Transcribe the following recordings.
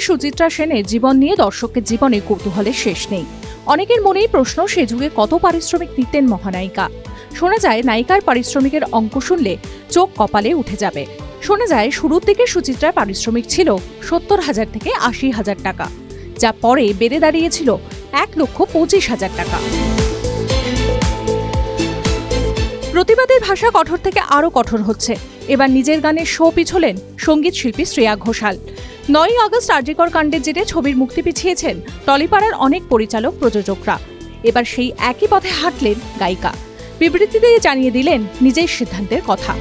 সুচিত্রা সেনের জীবন নিয়ে দর্শকের জীবনে কৌতূহলের শেষ নেই। অনেকের মনেই প্রশ্ন, সে যুগে কত পারিশ্রমিক নিতেন মহানায়িকা? শোনা যায়, নায়িকার পারিশ্রমিকের অঙ্ক শুনলে চোখ কপালে উঠে যাবে। শোনা যায়, শুরুর দিকে সুচিত্রার পারিশ্রমিক ছিল সত্তর হাজার থেকে আশি হাজার টাকা, যা পরে বেড়ে দাঁড়িয়েছিল এক লক্ষ পঁচিশ হাজার টাকা। প্রতিবাদের ভাষা কঠোর থেকে আরও কঠোর হচ্ছে। এবার নিজের গানে শো পিছলেন সংগীত শিল্পী শ্রেয়া ঘোষাল। নয়ই আগস্ট আর্যিকর কাণ্ডের জেরে ছবির মুক্তি পিছিয়েছেন টলিপাড়ার অনেক পরিচালক, প্রযোজকরা। এবার সেই একই পথে হাঁটলেন গায়িকা। বিবৃতিতে জানিয়ে দিলেন নিজের সিদ্ধান্তের কথা।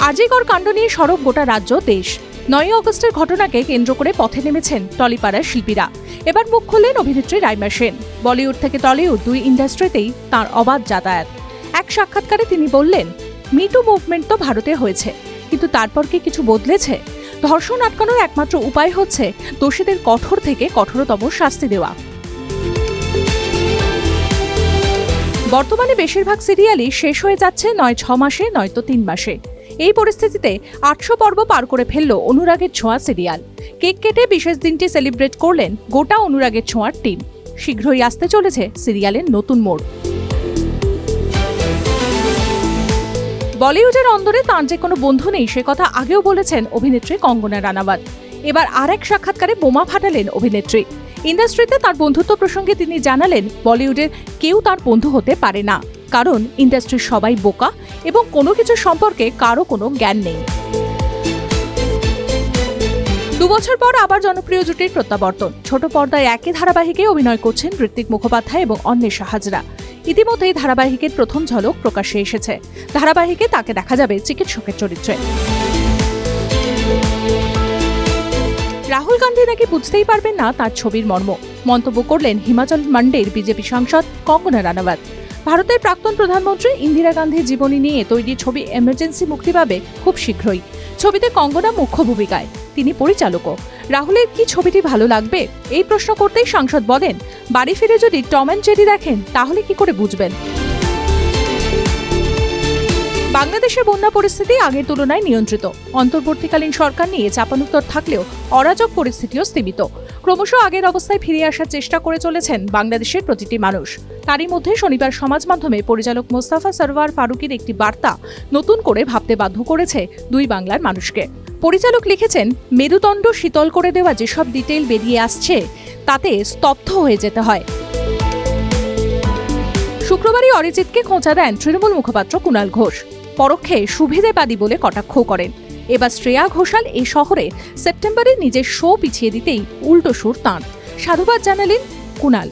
আর্যিকর কাণ্ড নিয়ে সরব গোটা রাজ্য, দেশ। নয়ই অগস্টের ঘটনাকে কেন্দ্র করে পথে নেমেছেন টলিপাড়ার শিল্পীরা। এবার মুখ খুললেন অভিনেত্রী রাইমা সেন। বলিউড থেকে টলিউড দুই ইন্ডাস্ট্রিতেই তার অবাধ যাতায়াত। এক সাক্ষাৎকারে তিনি বললেন, মিটু মুভমেন্ট তো ভারতে হয়েছে। কিন্তু তারপর কি কিছু বদলেছে? ধর্ষণ আটকানোর একমাত্র উপায় হচ্ছে দোষীদের কঠোর থেকে কঠোরতম শাস্তি দেওয়া। বর্তমানে বেশিরভাগ সিরিয়ালই শেষ হয়ে যাচ্ছে নয় ছ মাসে নয়তো তিন মাসে। এই পরিস্থিতিতে আটশো পর্ব পার করে ফেলল অনুরাগের ছোঁয়া সিরিয়াল। কেক কেটে বিশেষ দিনটি সেলিব্রেট করলেন গোটা অনুরাগের ছোঁয়ার টিম। শীঘ্রই আসতে চলেছে সিরিয়ালের নতুন মোড়। বলিউডের অন্দরে তাঁর যে কোনো বন্ধু নেই, সে কথা আগেও বলেছেন অভিনেত্রী কঙ্গনা রানাওয়াত। এবার আর এক সাক্ষাৎকারে বোমা ফাটালেন অভিনেত্রী। ইন্ডাস্ট্রিতে তার বন্ধুত্ব প্রসঙ্গে তিনি জানালেন, বলিউডের কেউ তার বন্ধু হতে পারে না, কারণ ইন্ডাস্ট্রির সবাই বোকা এবং কোনো কিছু সম্পর্কে কারও কোনো জ্ঞান নেই। দুবছর পর আবার জনপ্রিয় জুটির প্রত্যাবর্তন। ছোট পর্দায় একই ধারাবাহিকে অভিনয় করছেন ঋত্বিক মুখোপাধ্যায় এবং অন্বেষা হাজরা। ইতিমধ্যেই ধারাবাহিকের প্রথম ঝলক প্রকাশ্যে এসেছে। ধারাবাহিকে তাকে দেখা যাবে চিকিৎসকের চরিত্রে। রাহুল গান্ধী নাকি বুঝতেই পারবেন না তার ছবির মর্ম। মন্তব্য করলেন হিমাচল মান্ডের বিজেপি সাংসদ কঙ্গনা রানাওয়াত। ভারতের প্রাক্তন প্রধানমন্ত্রী ইন্দিরা গান্ধীর জীবনী নিয়ে তৈরি ছবি এমার্জেন্সি মুক্তি পাবে খুব শীঘ্রই। ছবিতে কঙ্গনা মুখ্য ভূমিকায়। তিনি পরিচালকও। রাহুলের কি ছবিটি ভালো লাগবে? এই প্রশ্ন করতেই সাংসদ বলেন, বাড়ি ফিরে যদি টম অ্যান্ড জেরি দেখেন, তাহলে কি করে বুঝবেন? বাংলাদেশের বন্যা পরিস্থিতি আগের তুলনায় নিয়ন্ত্রিত। অন্তর্বর্তীকালীন সরকার নিয়ে চাপানুত্তর থাকলেও অরাজক পরিস্থিতিও স্থিমিত। ক্রমশ আগের অবস্থায় ফিরে আসার চেষ্টা করে চলেছেন বাংলাদেশের প্রতিটি মানুষ। তারই মধ্যে শনিবার সমাজ মাধ্যমে পরিচালক মোস্তাফা সরওয়ার ফারুকির একটি বার্তা নতুন করে ভাবতে বাধ্য করেছে দুই বাংলার মানুষকে। পরিচালক লিখেছেন, মেরুদণ্ড শীতল করে দেওয়া যেসব ডিটেল বেরিয়ে আসছে, তাতে স্তব্ধ হয়ে যেতে হয়। শুক্রবারই অরিজিৎকে খোঁচা দেন তৃণমূল মুখপাত্র কুণাল ঘোষ। পরোক্ষে সুবিধেবাদী বলে কটাক্ষ করেন। এবার শ্রেয়া ঘোষাল এই শহরে সেপ্টেম্বরে নিজের শো পিছিয়ে দিতেই উল্টো সুর তাঁর। সাধুবাদ জানালেন কুণাল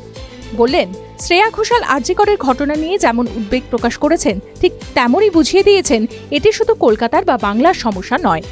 বললেন, শ্রেয়া ঘোষাল আর্যিকরের ঘটনা নিয়ে যেমন উদ্বেগ প্রকাশ করেছেন, ঠিক তেমনই বুঝিয়ে দিয়েছেন, এটি শুধু কলকাতার বা বাংলার সমস্যা নয়।